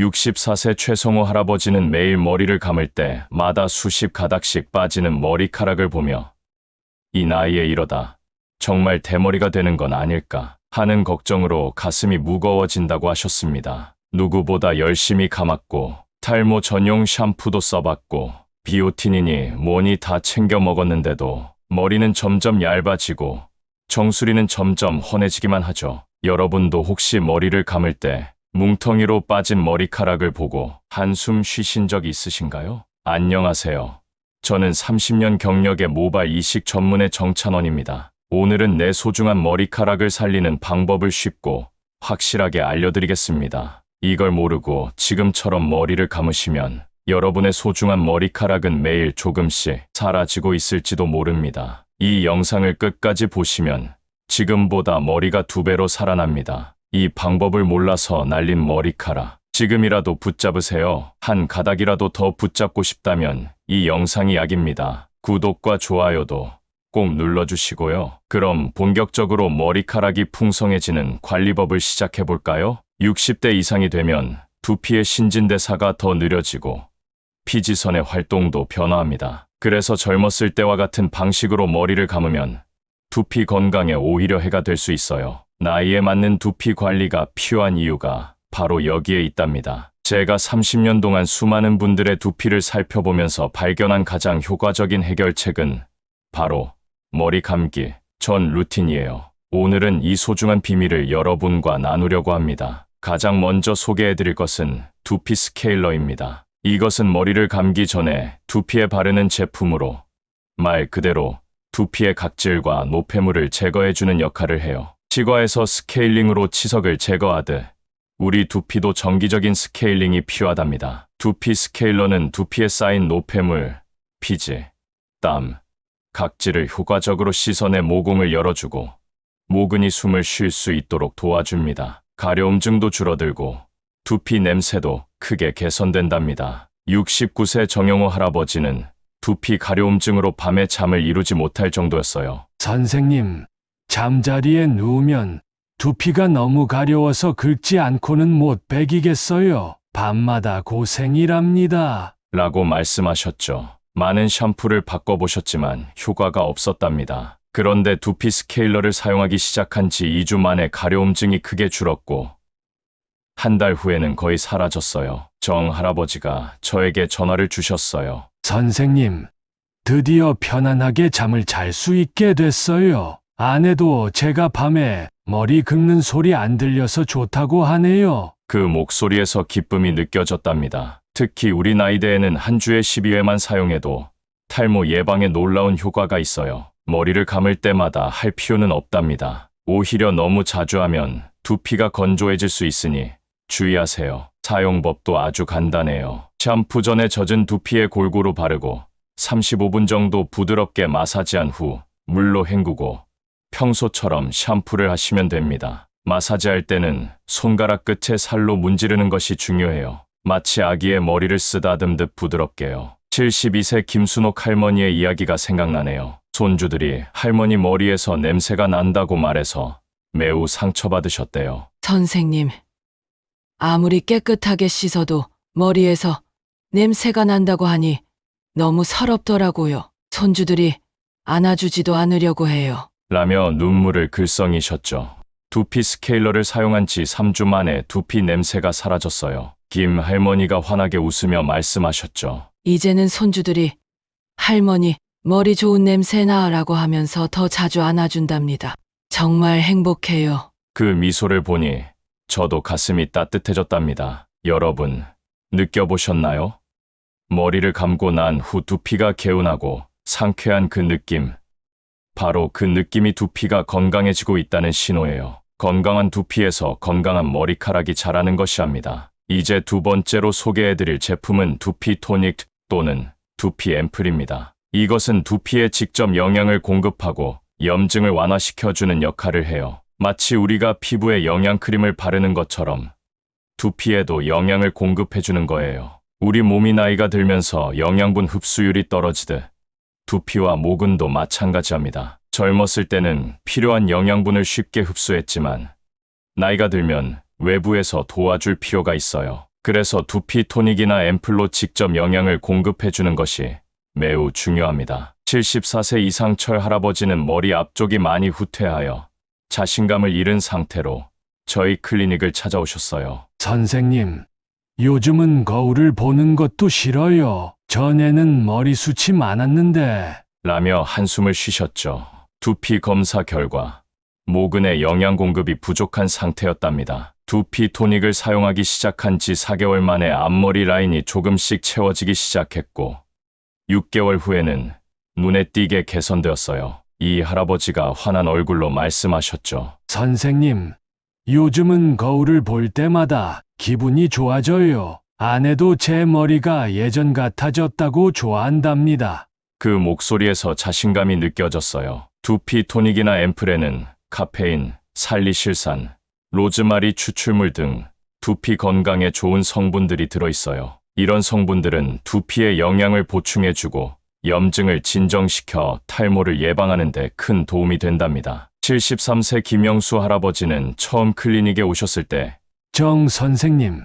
64세 최성호 할아버지는 매일 머리를 감을 때마다 수십 가닥씩 빠지는 머리카락을 보며 이 나이에 이러다 정말 대머리가 되는 건 아닐까 하는 걱정으로 가슴이 무거워진다고 하셨습니다. 누구보다 열심히 감았고 탈모 전용 샴푸도 써봤고 비오틴이니 뭐니 다 챙겨 먹었는데도 머리는 점점 얇아지고 정수리는 점점 헌해지기만 하죠. 여러분도 혹시 머리를 감을 때 뭉텅이로 빠진 머리카락을 보고 한숨 쉬신 적 있으신가요? 안녕하세요. 저는 30년 경력의 모발 이식 전문의 정찬원입니다. 오늘은 내 소중한 머리카락을 살리는 방법을 쉽고 확실하게 알려드리겠습니다. 이걸 모르고 지금처럼 머리를 감으시면 여러분의 소중한 머리카락은 매일 조금씩 사라지고 있을지도 모릅니다. 이 영상을 끝까지 보시면 지금보다 머리가 두 배로 살아납니다. 이 방법을 몰라서 날린 머리카락. 지금이라도 붙잡으세요. 한 가닥이라도 더 붙잡고 싶다면 이 영상이 약입니다. 구독과 좋아요도 꼭 눌러주시고요. 그럼 본격적으로 머리카락이 풍성해지는 관리법을 시작해볼까요? 60대 이상이 되면 두피의 신진대사가 더 느려지고 피지선의 활동도 변화합니다. 그래서 젊었을 때와 같은 방식으로 머리를 감으면 두피 건강에 오히려 해가 될 수 있어요. 나이에 맞는 두피 관리가 필요한 이유가 바로 여기에 있답니다. 제가 30년 동안 수많은 분들의 두피를 살펴보면서 발견한 가장 효과적인 해결책은 바로 머리 감기 전 루틴이에요. 오늘은 이 소중한 비밀을 여러분과 나누려고 합니다. 가장 먼저 소개해 드릴 것은 두피 스케일러입니다. 이것은 머리를 감기 전에 두피에 바르는 제품으로 말 그대로 두피의 각질과 노폐물을 제거해주는 역할을 해요. 치과에서 스케일링으로 치석을 제거하듯 우리 두피도 정기적인 스케일링이 필요하답니다. 두피 스케일러는 두피에 쌓인 노폐물, 피지, 땀, 각질을 효과적으로 씻어내 모공을 열어주고 모근이 숨을 쉴 수 있도록 도와줍니다. 가려움증도 줄어들고 두피 냄새도 크게 개선된답니다. 69세 정영호 할아버지는 두피 가려움증으로 밤에 잠을 이루지 못할 정도였어요. 선생님, 잠자리에 누우면 두피가 너무 가려워서 긁지 않고는 못 베기겠어요. 밤마다 고생이랍니다. 라고 말씀하셨죠. 많은 샴푸를 바꿔보셨지만 효과가 없었답니다. 그런데 두피 스케일러를 사용하기 시작한 지 2주 만에 가려움증이 크게 줄었고 한 달 후에는 거의 사라졌어요. 정 할아버지가 저에게 전화를 주셨어요. 선생님, 드디어 편안하게 잠을 잘 수 있게 됐어요. 아내도 제가 밤에 머리 긁는 소리 안 들려서 좋다고 하네요. 그 목소리에서 기쁨이 느껴졌답니다. 특히 우리 나이대에는 한 주에 12회만 사용해도 탈모 예방에 놀라운 효과가 있어요. 머리를 감을 때마다 할 필요는 없답니다. 오히려 너무 자주 하면 두피가 건조해질 수 있으니 주의하세요. 사용법도 아주 간단해요. 샴푸 전에 젖은 두피에 골고루 바르고 35분 정도 부드럽게 마사지한 후 물로 헹구고 평소처럼 샴푸를 하시면 됩니다. 마사지할 때는 손가락 끝에 살로 문지르는 것이 중요해요. 마치 아기의 머리를 쓰다듬듯 부드럽게요. 72세 김순옥 할머니의 이야기가 생각나네요. 손주들이 할머니 머리에서 냄새가 난다고 말해서 매우 상처받으셨대요. 선생님, 아무리 깨끗하게 씻어도 머리에서 냄새가 난다고 하니 너무 서럽더라고요. 손주들이 안아주지도 않으려고 해요. 라며 눈물을 글썽이셨죠. 두피 스케일러를 사용한 지 3주 만에 두피 냄새가 사라졌어요. 김 할머니가 환하게 웃으며 말씀하셨죠. 이제는 손주들이 할머니 머리 좋은 냄새 나 라고 하면서 더 자주 안아준답니다. 정말 행복해요. 그 미소를 보니 저도 가슴이 따뜻해졌답니다. 여러분, 느껴보셨나요? 머리를 감고 난 후 두피가 개운하고 상쾌한 그 느낌. 바로 그 느낌이 두피가 건강해지고 있다는 신호예요. 건강한 두피에서 건강한 머리카락이 자라는 것이 합니다. 이제 두 번째로 소개해드릴 제품은 두피 토닉 또는 두피 앰플입니다. 이것은 두피에 직접 영양을 공급하고 염증을 완화시켜주는 역할을 해요. 마치 우리가 피부에 영양크림을 바르는 것처럼 두피에도 영양을 공급해주는 거예요. 우리 몸이 나이가 들면서 영양분 흡수율이 떨어지듯 두피와 모근도 마찬가지합니다. 젊었을 때는 필요한 영양분을 쉽게 흡수했지만 나이가 들면 외부에서 도와줄 필요가 있어요. 그래서 두피 토닉이나 앰플로 직접 영양을 공급해 주는 것이 매우 중요합니다. 74세 이상 철 할아버지는 머리 앞쪽이 많이 후퇴하여 자신감을 잃은 상태로 저희 클리닉을 찾아오셨어요. 선생님, 요즘은 거울을 보는 것도 싫어요. 전에는 머리숱이 많았는데, 라며 한숨을 쉬셨죠. 두피 검사 결과 모근의 영양 공급이 부족한 상태였답니다. 두피 토닉을 사용하기 시작한 지 4개월 만에 앞머리 라인이 조금씩 채워지기 시작했고 6개월 후에는 눈에 띄게 개선되었어요. 이 할아버지가 환한 얼굴로 말씀하셨죠. 선생님, 요즘은 거울을 볼 때마다 기분이 좋아져요. 아내도 제 머리가 예전 같아졌다고 좋아한답니다. 그 목소리에서 자신감이 느껴졌어요. 두피 토닉이나 앰플에는 카페인, 살리실산, 로즈마리 추출물 등 두피 건강에 좋은 성분들이 들어있어요. 이런 성분들은 두피에 영양을 보충해주고 염증을 진정시켜 탈모를 예방하는 데 큰 도움이 된답니다. 73세 김영수 할아버지는 처음 클리닉에 오셨을 때 정 선생님,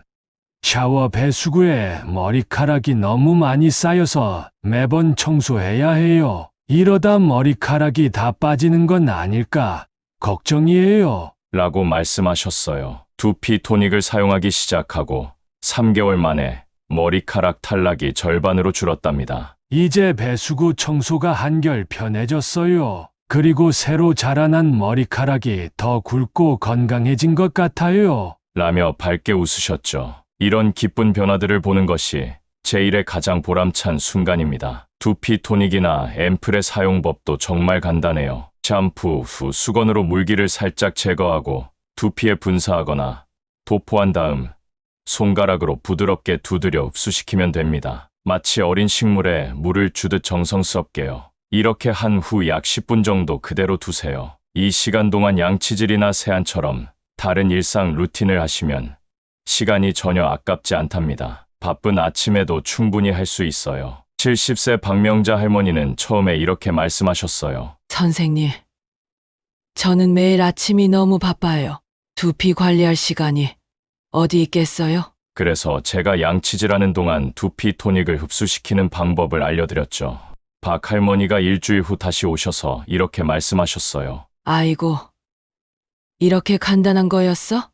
샤워 배수구에 머리카락이 너무 많이 쌓여서 매번 청소해야 해요. 이러다 머리카락이 다 빠지는 건 아닐까 걱정이에요. 라고 말씀하셨어요. 두피 토닉을 사용하기 시작하고 3개월 만에 머리카락 탈락이 절반으로 줄었답니다. 이제 배수구 청소가 한결 편해졌어요. 그리고 새로 자라난 머리카락이 더 굵고 건강해진 것 같아요. 라며 밝게 웃으셨죠. 이런 기쁜 변화들을 보는 것이 제 일의 가장 보람찬 순간입니다. 두피 토닉이나 앰플의 사용법도 정말 간단해요. 샴푸 후 수건으로 물기를 살짝 제거하고 두피에 분사하거나 도포한 다음 손가락으로 부드럽게 두드려 흡수시키면 됩니다. 마치 어린 식물에 물을 주듯 정성스럽게요. 이렇게 한 후 약 10분 정도 그대로 두세요. 이 시간 동안 양치질이나 세안처럼 다른 일상 루틴을 하시면 시간이 전혀 아깝지 않답니다. 바쁜 아침에도 충분히 할 수 있어요. 70세 박명자 할머니는 처음에 이렇게 말씀하셨어요. 선생님, 저는 매일 아침이 너무 바빠요. 두피 관리할 시간이 어디 있겠어요? 그래서 제가 양치질하는 동안 두피 토닉을 흡수시키는 방법을 알려드렸죠. 박 할머니가 일주일 후 다시 오셔서 이렇게 말씀하셨어요. 아이고, 이렇게 간단한 거였어?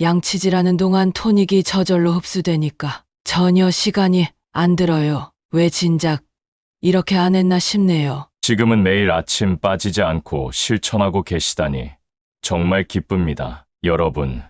양치질하는 동안 토닉이 저절로 흡수되니까 전혀 시간이 안 들어요. 왜 진작 이렇게 안 했나 싶네요. 지금은 매일 아침 빠지지 않고 실천하고 계시다니 정말 기쁩니다. 여러분,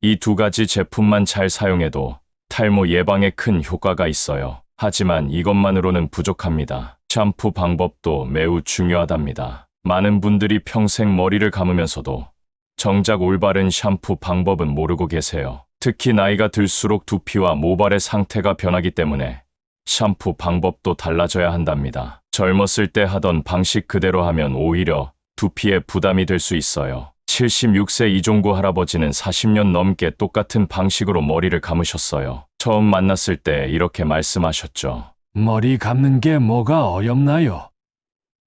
이 두 가지 제품만 잘 사용해도 탈모 예방에 큰 효과가 있어요. 하지만 이것만으로는 부족합니다. 샴푸 방법도 매우 중요하답니다. 많은 분들이 평생 머리를 감으면서도 정작 올바른 샴푸 방법은 모르고 계세요. 특히 나이가 들수록 두피와 모발의 상태가 변하기 때문에 샴푸 방법도 달라져야 한답니다. 젊었을 때 하던 방식 그대로 하면 오히려 두피에 부담이 될 수 있어요. 76세 이종구 할아버지는 40년 넘게 똑같은 방식으로 머리를 감으셨어요. 처음 만났을 때 이렇게 말씀하셨죠. 머리 감는 게 뭐가 어렵나요?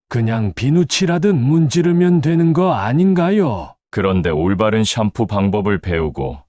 그냥 비누칠하듯 문지르면 되는 거 아닌가요? 그런데 올바른 샴푸 방법을 배우고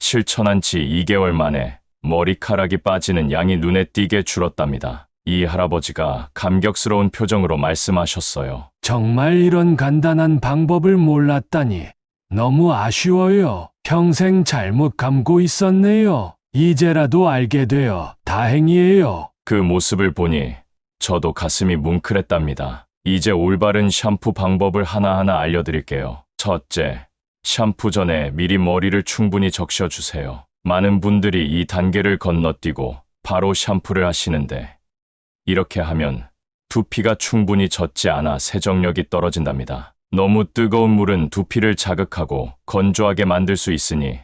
실천한 지 2개월 만에 머리카락이 빠지는 양이 눈에 띄게 줄었답니다. 이 할아버지가 감격스러운 표정으로 말씀하셨어요. 정말 이런 간단한 방법을 몰랐다니 너무 아쉬워요. 평생 잘못 감고 있었네요. 이제라도 알게 되어 다행이에요. 그 모습을 보니 저도 가슴이 뭉클했답니다. 이제 올바른 샴푸 방법을 하나하나 알려드릴게요. 첫째, 샴푸 전에 미리 머리를 충분히 적셔주세요. 많은 분들이 이 단계를 건너뛰고 바로 샴푸를 하시는데 이렇게 하면 두피가 충분히 젖지 않아 세정력이 떨어진답니다. 너무 뜨거운 물은 두피를 자극하고 건조하게 만들 수 있으니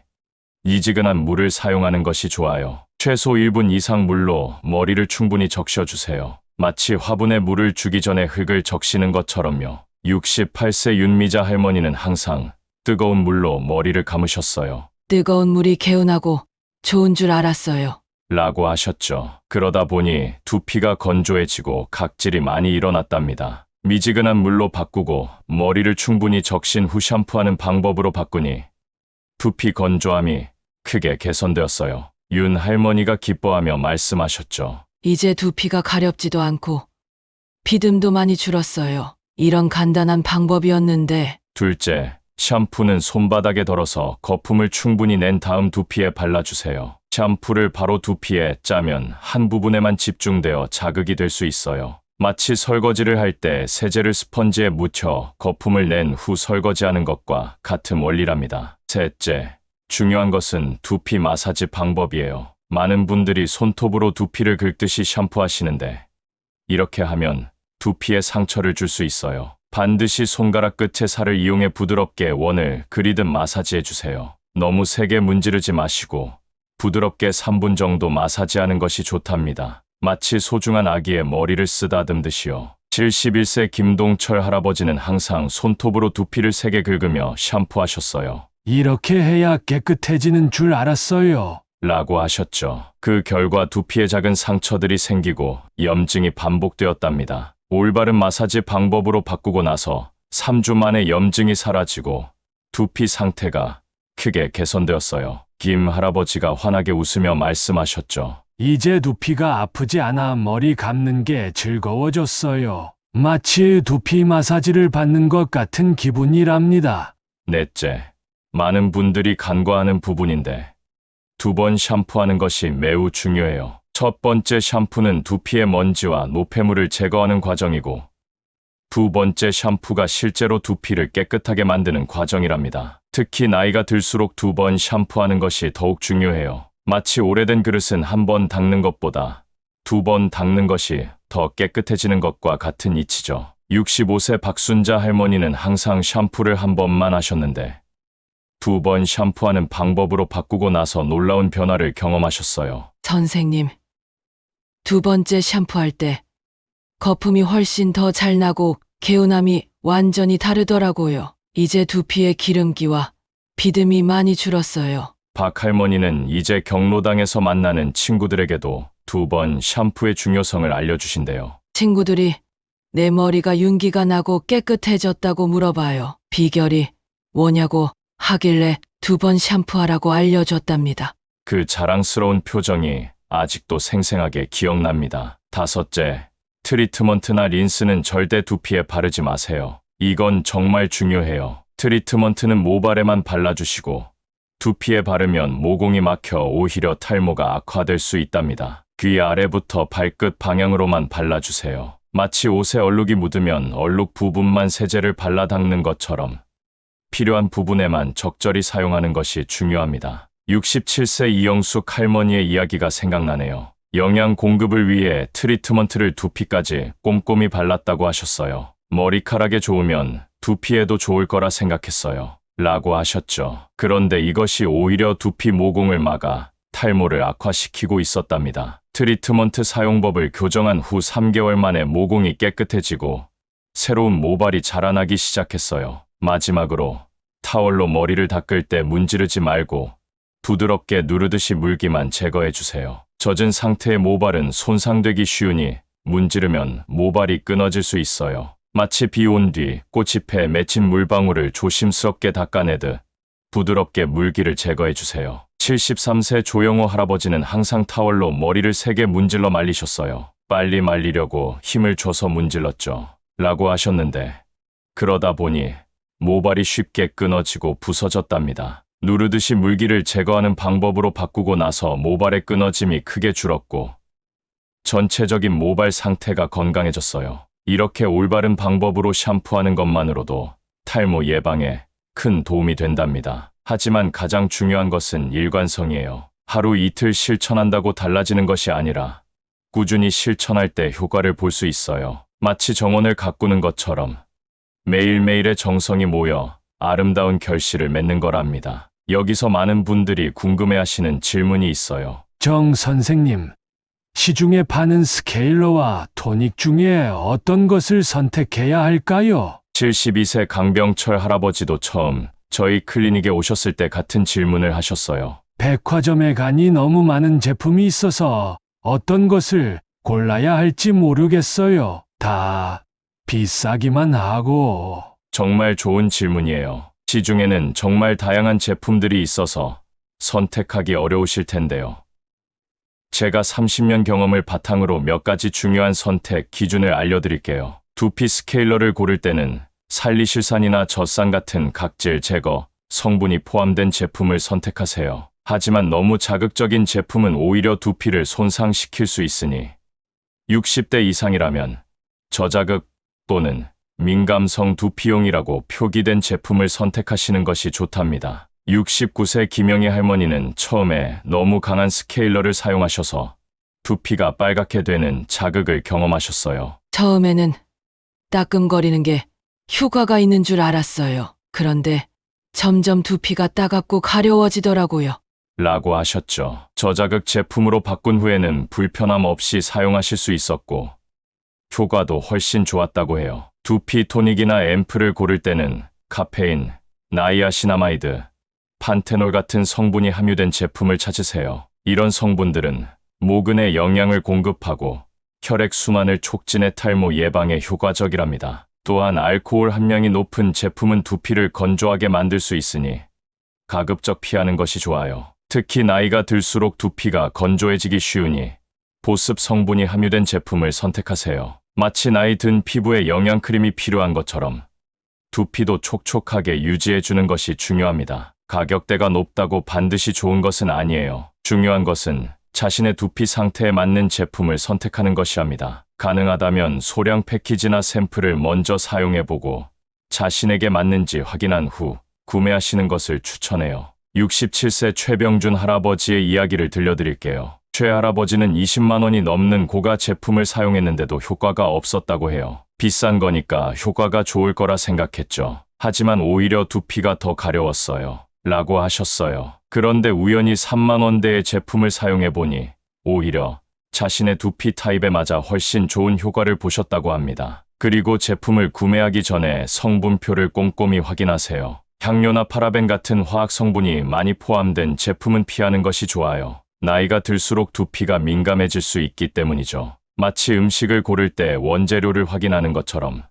이지근한 물을 사용하는 것이 좋아요. 최소 1분 이상 물로 머리를 충분히 적셔주세요. 마치 화분에 물을 주기 전에 흙을 적시는 것처럼요. 68세 윤미자 할머니는 항상 뜨거운 물로 머리를 감으셨어요. 뜨거운 물이 개운하고 좋은 줄 알았어요. 라고 하셨죠. 그러다 보니 두피가 건조해지고 각질이 많이 일어났답니다. 미지근한 물로 바꾸고 머리를 충분히 적신 후 샴푸하는 방법으로 바꾸니 두피 건조함이 크게 개선되었어요. 윤 할머니가 기뻐하며 말씀하셨죠. 이제 두피가 가렵지도 않고 비듬도 많이 줄었어요. 이런 간단한 방법이었는데 둘째, 샴푸는 손바닥에 덜어서 거품을 충분히 낸 다음 두피에 발라주세요. 샴푸를 바로 두피에 짜면 한 부분에만 집중되어 자극이 될 수 있어요. 마치 설거지를 할 때 세제를 스펀지에 묻혀 거품을 낸 후 설거지하는 것과 같은 원리랍니다. 셋째, 중요한 것은 두피 마사지 방법이에요. 많은 분들이 손톱으로 두피를 긁듯이 샴푸하시는데 이렇게 하면 두피에 상처를 줄 수 있어요. 반드시 손가락 끝의 살을 이용해 부드럽게 원을 그리듯 마사지해 주세요. 너무 세게 문지르지 마시고 부드럽게 3분 정도 마사지하는 것이 좋답니다. 마치 소중한 아기의 머리를 쓰다듬듯이요. 71세 김동철 할아버지는 항상 손톱으로 두피를 세게 긁으며 샴푸하셨어요. 이렇게 해야 깨끗해지는 줄 알았어요. 라고 하셨죠. 그 결과 두피에 작은 상처들이 생기고 염증이 반복되었답니다. 올바른 마사지 방법으로 바꾸고 나서 3주 만에 염증이 사라지고 두피 상태가 크게 개선되었어요. 김 할아버지가 환하게 웃으며 말씀하셨죠. 이제 두피가 아프지 않아 머리 감는 게 즐거워졌어요. 마치 두피 마사지를 받는 것 같은 기분이랍니다. 넷째, 많은 분들이 간과하는 부분인데 두 번 샴푸하는 것이 매우 중요해요. 첫 번째 샴푸는 두피의 먼지와 노폐물을 제거하는 과정이고 두 번째 샴푸가 실제로 두피를 깨끗하게 만드는 과정이랍니다. 특히 나이가 들수록 두 번 샴푸하는 것이 더욱 중요해요. 마치 오래된 그릇은 한 번 닦는 것보다 두 번 닦는 것이 더 깨끗해지는 것과 같은 이치죠. 65세 박순자 할머니는 항상 샴푸를 한 번만 하셨는데 두 번 샴푸하는 방법으로 바꾸고 나서 놀라운 변화를 경험하셨어요. 선생님, 두 번째 샴푸할 때 거품이 훨씬 더 잘 나고 개운함이 완전히 다르더라고요. 이제 두피의 기름기와 비듬이 많이 줄었어요. 박 할머니는 이제 경로당에서 만나는 친구들에게도 두 번 샴푸의 중요성을 알려주신대요. 친구들이 내 머리가 윤기가 나고 깨끗해졌다고 물어봐요. 비결이 뭐냐고 하길래 두 번 샴푸하라고 알려줬답니다. 그 자랑스러운 표정이 아직도 생생하게 기억납니다. 다섯째, 트리트먼트나 린스는 절대 두피에 바르지 마세요. 이건 정말 중요해요. 트리트먼트는 모발에만 발라주시고 두피에 바르면 모공이 막혀 오히려 탈모가 악화될 수 있답니다. 귀 아래부터 발끝 방향으로만 발라주세요. 마치 옷에 얼룩이 묻으면 얼룩 부분만 세제를 발라 닦는 것처럼 필요한 부분에만 적절히 사용하는 것이 중요합니다. 67세 이영숙 할머니의 이야기가 생각나네요. 영양 공급을 위해 트리트먼트를 두피까지 꼼꼼히 발랐다고 하셨어요. 머리카락에 좋으면 두피에도 좋을 거라 생각했어요. 라고 하셨죠. 그런데 이것이 오히려 두피 모공을 막아 탈모를 악화시키고 있었답니다. 트리트먼트 사용법을 교정한 후 3개월 만에 모공이 깨끗해지고 새로운 모발이 자라나기 시작했어요. 마지막으로 타월로 머리를 닦을 때 문지르지 말고 부드럽게 누르듯이 물기만 제거해 주세요. 젖은 상태의 모발은 손상되기 쉬우니 문지르면 모발이 끊어질 수 있어요. 마치 비 온 뒤 꽃잎에 맺힌 물방울을 조심스럽게 닦아내듯 부드럽게 물기를 제거해 주세요. 73세 조영호 할아버지는 항상 타월로 머리를 세게 문질러 말리셨어요. 빨리 말리려고 힘을 줘서 문질렀죠. 라고 하셨는데 그러다 보니 모발이 쉽게 끊어지고 부서졌답니다. 누르듯이 물기를 제거하는 방법으로 바꾸고 나서 모발의 끊어짐이 크게 줄었고 전체적인 모발 상태가 건강해졌어요. 이렇게 올바른 방법으로 샴푸하는 것만으로도 탈모 예방에 큰 도움이 된답니다. 하지만 가장 중요한 것은 일관성이에요. 하루 이틀 실천한다고 달라지는 것이 아니라 꾸준히 실천할 때 효과를 볼 수 있어요. 마치 정원을 가꾸는 것처럼 매일매일의 정성이 모여 아름다운 결실을 맺는 거랍니다. 여기서 많은 분들이 궁금해하시는 질문이 있어요. 정 선생님, 시중에 파는 스케일러와 토닉 중에 어떤 것을 선택해야 할까요? 72세 강병철 할아버지도 처음 저희 클리닉에 오셨을 때 같은 질문을 하셨어요. 백화점에 가니 너무 많은 제품이 있어서 어떤 것을 골라야 할지 모르겠어요. 다 비싸기만 하고. 정말 좋은 질문이에요. 시중에는 정말 다양한 제품들이 있어서 선택하기 어려우실 텐데요. 제가 30년 경험을 바탕으로 몇 가지 중요한 선택 기준을 알려드릴게요. 두피 스케일러를 고를 때는 살리실산이나 젖산 같은 각질 제거, 성분이 포함된 제품을 선택하세요. 하지만 너무 자극적인 제품은 오히려 두피를 손상시킬 수 있으니 60대 이상이라면 저자극 또는 민감성 두피용이라고 표기된 제품을 선택하시는 것이 좋답니다. 69세 김영희 할머니는 처음에 너무 강한 스케일러를 사용하셔서 두피가 빨갛게 되는 자극을 경험하셨어요. 처음에는 따끔거리는 게 효과가 있는 줄 알았어요. 그런데 점점 두피가 따갑고 가려워지더라고요. 라고 하셨죠. 저자극 제품으로 바꾼 후에는 불편함 없이 사용하실 수 있었고, 효과도 훨씬 좋았다고 해요. 두피 토닉이나 앰플을 고를 때는 카페인, 나이아시나마이드, 판테놀 같은 성분이 함유된 제품을 찾으세요. 이런 성분들은 모근에 영양을 공급하고 혈액순환을 촉진해 탈모 예방에 효과적이랍니다. 또한 알코올 함량이 높은 제품은 두피를 건조하게 만들 수 있으니 가급적 피하는 것이 좋아요. 특히 나이가 들수록 두피가 건조해지기 쉬우니 보습 성분이 함유된 제품을 선택하세요. 마치 나이 든 피부에 영양크림이 필요한 것처럼 두피도 촉촉하게 유지해주는 것이 중요합니다. 가격대가 높다고 반드시 좋은 것은 아니에요. 중요한 것은 자신의 두피 상태에 맞는 제품을 선택하는 것이랍니다. 가능하다면 소량 패키지나 샘플을 먼저 사용해보고 자신에게 맞는지 확인한 후 구매하시는 것을 추천해요. 67세 최병준 할아버지의 이야기를 들려드릴게요. 최 할아버지는 20만 원이 넘는 고가 제품을 사용했는데도 효과가 없었다고 해요. 비싼 거니까 효과가 좋을 거라 생각했죠. 하지만 오히려 두피가 더 가려웠어요. 라고 하셨어요. 그런데 우연히 3만 원대의 제품을 사용해 보니 오히려 자신의 두피 타입에 맞아 훨씬 좋은 효과를 보셨다고 합니다. 그리고 제품을 구매하기 전에 성분표를 꼼꼼히 확인하세요. 향료나 파라벤 같은 화학 성분이 많이 포함된 제품은 피하는 것이 좋아요. 나이가 들수록 두피가 민감해질 수 있기 때문이죠. 마치 음식을 고를 때 원재료를 확인하는 것처럼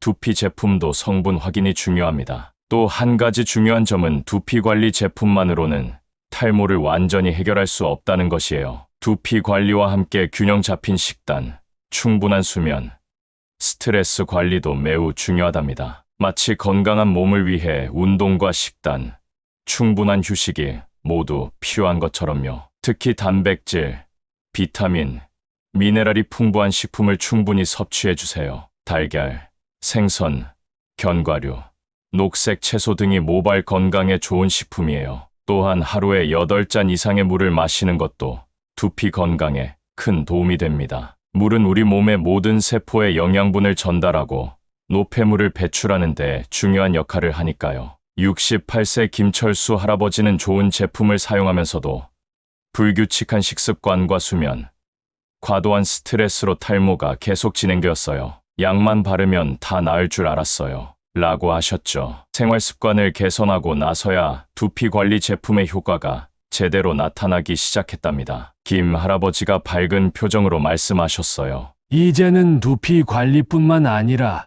두피 제품도 성분 확인이 중요합니다. 또 한 가지 중요한 점은 두피 관리 제품만으로는 탈모를 완전히 해결할 수 없다는 것이에요. 두피 관리와 함께 균형 잡힌 식단, 충분한 수면, 스트레스 관리도 매우 중요하답니다. 마치 건강한 몸을 위해 운동과 식단, 충분한 휴식이 모두 필요한 것처럼요. 특히 단백질, 비타민, 미네랄이 풍부한 식품을 충분히 섭취해 주세요. 달걀, 생선, 견과류, 녹색 채소 등이 모발 건강에 좋은 식품이에요. 또한 하루에 8잔 이상의 물을 마시는 것도 두피 건강에 큰 도움이 됩니다. 물은 우리 몸의 모든 세포에 영양분을 전달하고 노폐물을 배출하는 데 중요한 역할을 하니까요. 68세 김철수 할아버지는 좋은 제품을 사용하면서도 불규칙한 식습관과 수면, 과도한 스트레스로 탈모가 계속 진행되었어요. 약만 바르면 다 나을 줄 알았어요. 라고 하셨죠. 생활 습관을 개선하고 나서야 두피 관리 제품의 효과가 제대로 나타나기 시작했답니다. 김 할아버지가 밝은 표정으로 말씀하셨어요. 이제는 두피 관리뿐만 아니라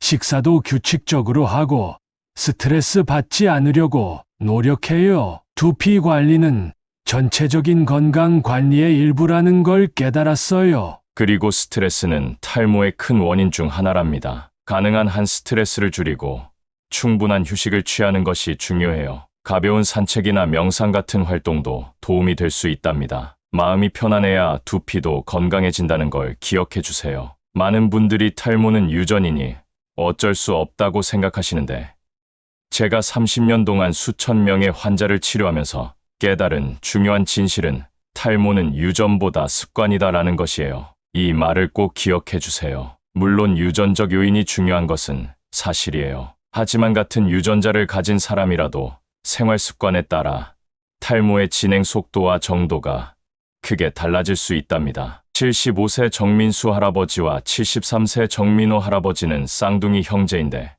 식사도 규칙적으로 하고 스트레스 받지 않으려고 노력해요. 두피 관리는 전체적인 건강 관리의 일부라는 걸 깨달았어요. 그리고 스트레스는 탈모의 큰 원인 중 하나랍니다. 가능한 한 스트레스를 줄이고 충분한 휴식을 취하는 것이 중요해요. 가벼운 산책이나 명상 같은 활동도 도움이 될 수 있답니다. 마음이 편안해야 두피도 건강해진다는 걸 기억해 주세요. 많은 분들이 탈모는 유전이니 어쩔 수 없다고 생각하시는데 제가 30년 동안 수천 명의 환자를 치료하면서 깨달은 중요한 진실은 탈모는 유전보다 습관이다라는 것이에요. 이 말을 꼭 기억해 주세요. 물론 유전적 요인이 중요한 것은 사실이에요. 하지만 같은 유전자를 가진 사람이라도 생활 습관에 따라 탈모의 진행 속도와 정도가 크게 달라질 수 있답니다. 75세 정민수 할아버지와 73세 정민호 할아버지는 쌍둥이 형제인데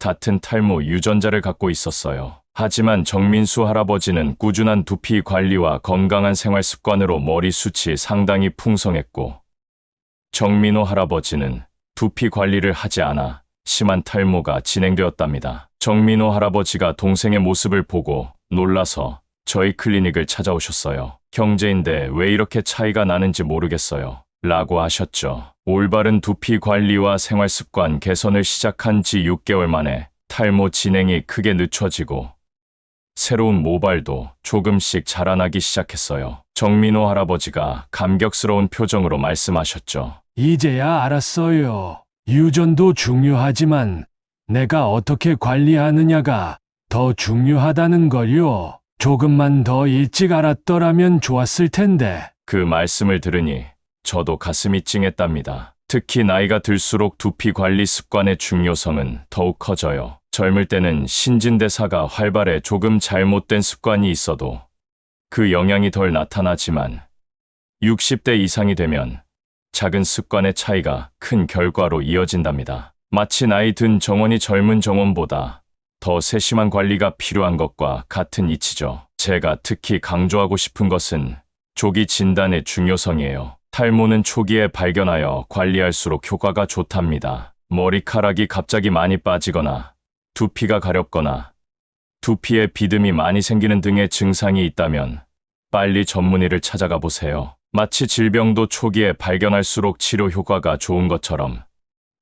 같은 탈모 유전자를 갖고 있었어요. 하지만 정민수 할아버지는 꾸준한 두피 관리와 건강한 생활 습관으로 머리 숱이 상당히 풍성했고, 정민호 할아버지는 두피 관리를 하지 않아 심한 탈모가 진행되었답니다. 정민호 할아버지가 동생의 모습을 보고 놀라서 저희 클리닉을 찾아오셨어요. 형제인데 왜 이렇게 차이가 나는지 모르겠어요. 라고 하셨죠. 올바른 두피 관리와 생활 습관 개선을 시작한 지 6개월 만에 탈모 진행이 크게 늦춰지고 새로운 모발도 조금씩 자라나기 시작했어요. 정민호 할아버지가 감격스러운 표정으로 말씀하셨죠. 이제야 알았어요. 유전도 중요하지만 내가 어떻게 관리하느냐가 더 중요하다는 걸요. 조금만 더 일찍 알았더라면 좋았을 텐데. 그 말씀을 들으니 저도 가슴이 찡했답니다. 특히 나이가 들수록 두피 관리 습관의 중요성은 더욱 커져요. 젊을 때는 신진대사가 활발해 조금 잘못된 습관이 있어도 그 영향이 덜 나타나지만 60대 이상이 되면 작은 습관의 차이가 큰 결과로 이어진답니다. 마치 나이 든 정원이 젊은 정원보다 더 세심한 관리가 필요한 것과 같은 이치죠. 제가 특히 강조하고 싶은 것은 조기 진단의 중요성이에요. 탈모는 초기에 발견하여 관리할수록 효과가 좋답니다. 머리카락이 갑자기 많이 빠지거나 두피가 가렵거나 두피에 비듬이 많이 생기는 등의 증상이 있다면 빨리 전문의를 찾아가 보세요. 마치 질병도 초기에 발견할수록 치료 효과가 좋은 것처럼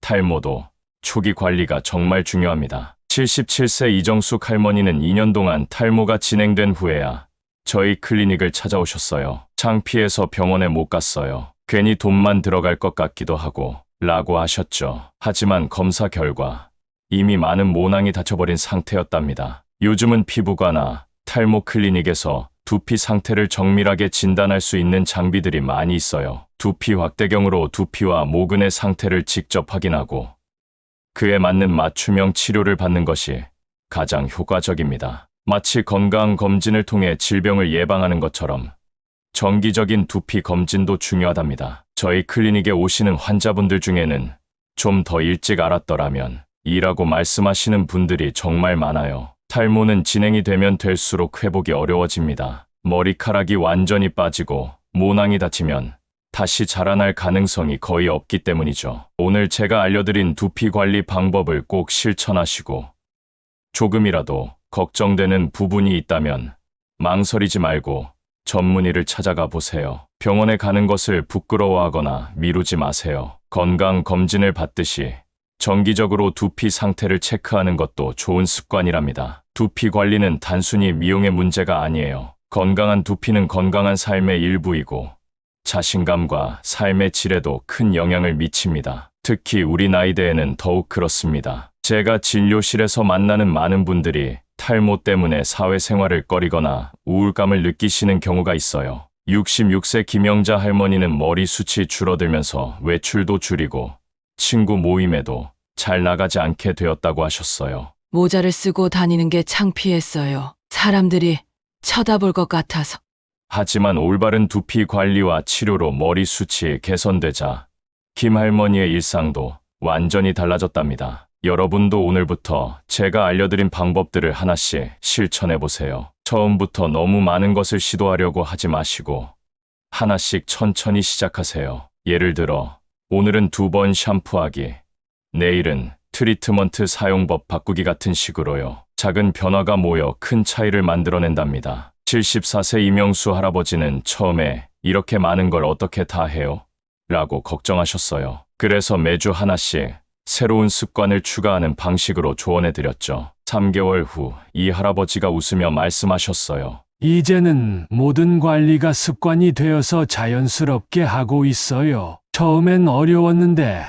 탈모도 초기 관리가 정말 중요합니다. 77세 이정숙 할머니는 2년 동안 탈모가 진행된 후에야 저희 클리닉을 찾아오셨어요. 창피해서 병원에 못 갔어요. 괜히 돈만 들어갈 것 같기도 하고 라고 하셨죠. 하지만 검사 결과 이미 많은 모낭이 닫혀버린 상태였답니다. 요즘은 피부과나 탈모 클리닉에서 두피 상태를 정밀하게 진단할 수 있는 장비들이 많이 있어요. 두피 확대경으로 두피와 모근의 상태를 직접 확인하고 그에 맞는 맞춤형 치료를 받는 것이 가장 효과적입니다. 마치 건강 검진을 통해 질병을 예방하는 것처럼 정기적인 두피 검진도 중요하답니다. 저희 클리닉에 오시는 환자분들 중에는 좀 더 일찍 알았더라면 이라고 말씀하시는 분들이 정말 많아요. 탈모는 진행이 되면 될수록 회복이 어려워집니다. 머리카락이 완전히 빠지고 모낭이 닫히면 다시 자라날 가능성이 거의 없기 때문이죠. 오늘 제가 알려드린 두피 관리 방법을 꼭 실천하시고 조금이라도 걱정되는 부분이 있다면 망설이지 말고 전문의를 찾아가 보세요. 병원에 가는 것을 부끄러워하거나 미루지 마세요. 건강 검진을 받듯이 정기적으로 두피 상태를 체크하는 것도 좋은 습관이랍니다. 두피 관리는 단순히 미용의 문제가 아니에요. 건강한 두피는 건강한 삶의 일부이고 자신감과 삶의 질에도 큰 영향을 미칩니다. 특히 우리 나이대에는 더욱 그렇습니다. 제가 진료실에서 만나는 많은 분들이 탈모 때문에 사회생활을 꺼리거나 우울감을 느끼시는 경우가 있어요. 66세 김영자 할머니는 머리 숱이 줄어들면서 외출도 줄이고 친구 모임에도 잘 나가지 않게 되었다고 하셨어요. 모자를 쓰고 다니는 게 창피했어요. 사람들이 쳐다볼 것 같아서. 하지만 올바른 두피 관리와 치료로 머리 숱이 개선되자 김 할머니의 일상도 완전히 달라졌답니다. 여러분도 오늘부터 제가 알려드린 방법들을 하나씩 실천해 보세요. 처음부터 너무 많은 것을 시도하려고 하지 마시고 하나씩 천천히 시작하세요. 예를 들어 오늘은 두 번 샴푸하기, 내일은 트리트먼트 사용법 바꾸기 같은 식으로요. 작은 변화가 모여 큰 차이를 만들어낸답니다. 74세 이명수 할아버지는 처음에 이렇게 많은 걸 어떻게 다 해요? 라고 걱정하셨어요. 그래서 매주 하나씩 새로운 습관을 추가하는 방식으로 조언해 드렸죠. 3개월 후 이 할아버지가 웃으며 말씀하셨어요. 이제는 모든 관리가 습관이 되어서 자연스럽게 하고 있어요. 처음엔 어려웠는데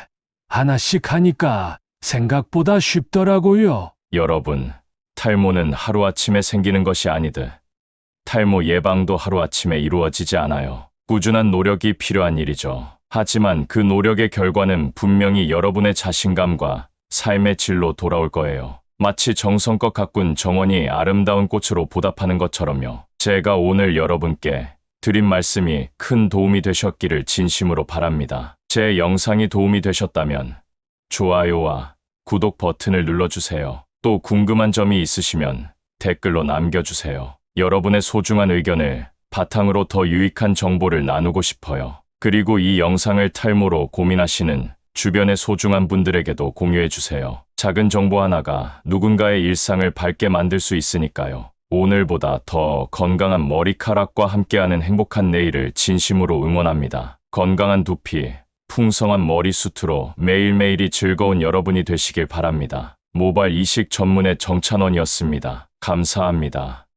하나씩 하니까 생각보다 쉽더라고요. 여러분, 탈모는 하루아침에 생기는 것이 아니듯 탈모 예방도 하루아침에 이루어지지 않아요. 꾸준한 노력이 필요한 일이죠. 하지만 그 노력의 결과는 분명히 여러분의 자신감과 삶의 질로 돌아올 거예요. 마치 정성껏 가꾼 정원이 아름다운 꽃으로 보답하는 것처럼요. 제가 오늘 여러분께 드린 말씀이 큰 도움이 되셨기를 진심으로 바랍니다. 제 영상이 도움이 되셨다면 좋아요와 구독 버튼을 눌러주세요. 또 궁금한 점이 있으시면 댓글로 남겨주세요. 여러분의 소중한 의견을 바탕으로 더 유익한 정보를 나누고 싶어요. 그리고 이 영상을 탈모로 고민하시는 주변의 소중한 분들에게도 공유해 주세요. 작은 정보 하나가 누군가의 일상을 밝게 만들 수 있으니까요. 오늘보다 더 건강한 머리카락과 함께하는 행복한 내일을 진심으로 응원합니다. 건강한 두피, 풍성한 머리숱으로 매일매일이 즐거운 여러분이 되시길 바랍니다. 모발 이식 전문의 정찬원이었습니다. 감사합니다.